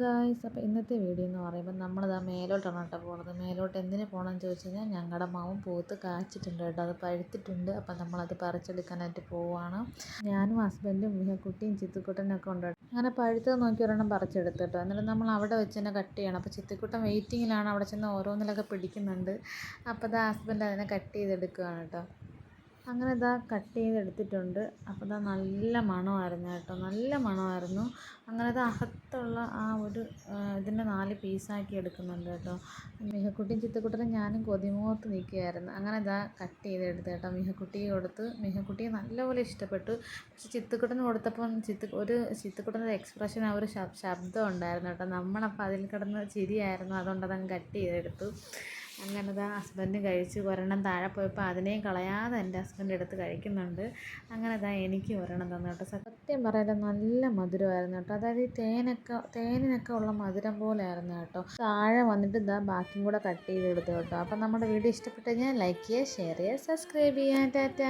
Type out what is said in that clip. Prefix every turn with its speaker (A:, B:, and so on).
A: Guys അപ്പോൾ ഇന്നത്തെ video എന്ന് പറയുമ്പോൾ നമ്മളിതാ മേലോട്ടാണ് കേട്ടോ പോകുന്നത് മേലോട്ട് എന്തിനു പോകണമെന്ന് ചോദിച്ചു കഴിഞ്ഞാൽ ഞങ്ങളുടെ മാവും പൂത്ത് കാച്ചിട്ടുണ്ട് കേട്ടോ. അത് പഴുത്തിട്ടുണ്ട്. അപ്പം നമ്മളത് പറിച്ചെടുക്കാനായിട്ട് പോവാണ്. ഞാനും ഹസ്ബൻഡും കുട്ടിയും ചിത്തുക്കുട്ടനും ഒക്കെ ഉണ്ട് അങ്ങനെ പഴുത്തത് നോക്കി ഒരെണ്ണം പറിച്ചെടുത്ത് കേട്ടോ. എന്നിട്ട് നമ്മൾ അവിടെ വെച്ച് തന്നെ കട്ട് ചെയ്യണം. അപ്പോൾ ചിത്തിക്കുട്ടൻ വെയിറ്റിങ്ങിലാണ് അവിടെ ചെന്ന് ഓരോന്നിലൊക്കെ പിടിക്കുന്നുണ്ട്. അപ്പോൾ അത് ഹസ്ബൻഡ് അതിനെ കട്ട് ചെയ്തെടുക്കുകയാണ് കേട്ടോ. അങ്ങനെ ഇതാ കട്ട് ചെയ്തെടുത്തിട്ടുണ്ട് അപ്പോൾ ഇതാ നല്ല മണമായിരുന്നു കേട്ടോ. നല്ല മണമായിരുന്നു. അങ്ങനെ ഇത് അകത്തുള്ള ആ ഒരു ഇതിന്റെ നാല് പീസാക്കി എടുക്കുന്നുണ്ട് കേട്ടോ. മിഹക്കുട്ടിയും ചിത്തക്കുട്ടനും ഞാനും കൊതിമുഖത്ത് നിൽക്കുകയായിരുന്നു. അങ്ങനെ ഇതാ കട്ട്. ചെയ്തെടുത്ത് കേട്ടോ മിഹക്കുട്ടിയെ കൊടുത്ത് മിഹക്കുട്ടിയെ നല്ലപോലെ ഇഷ്ടപ്പെട്ടു. പക്ഷെ ചിത്തക്കുട്ടന് കൊടുത്തപ്പം ചിത്ത ഒരു ചിത്തക്കുട്ടന്റെ എക്സ്പ്രഷൻ ആ ഒരു ശബ്ദം ഉണ്ടായിരുന്നു കേട്ടോ. നമ്മളപ്പോൾ അതിൽ കിടന്ന് ചിരിയായിരുന്നു. അതുകൊണ്ട് അതങ്ങ് കട്ട് ചെയ്തെടുത്തു അങ്ങനെ ഇതാ ഹസ്ബൻഡ് കഴിച്ച് ഒരെണ്ണം താഴെ പോയപ്പോൾ അതിനെയും കളയാതെ എന്റെ ഹസ്ബൻഡ് എടുത്ത് കഴിക്കുന്നുണ്ട്. അങ്ങനെ ഇതാ എനിക്ക് ഒരെണ്ണം തന്നു കേട്ടോ. സത്യം പറയാലോ നല്ല മധുരമായിരുന്നു കേട്ടോ. അതായത് ഈ തേനൊക്കെ തേനിനൊക്കെ ഉള്ള മധുരം പോലെ ആയിരുന്നു കേട്ടോ. താഴെ വന്നിട്ട് ഇതാ ബാക്കിയും കൂടെ കട്ട് ചെയ്തെടുത്തു കേട്ടോ. അപ്പം നമ്മുടെ വീഡിയോ ഇഷ്ടപ്പെട്ടു കഴിഞ്ഞാൽ ലൈക്ക് ചെയ്യുക ഷെയർ ചെയ്യുക സബ്സ്ക്രൈബ് ചെയ്യുക. ടാറ്റ.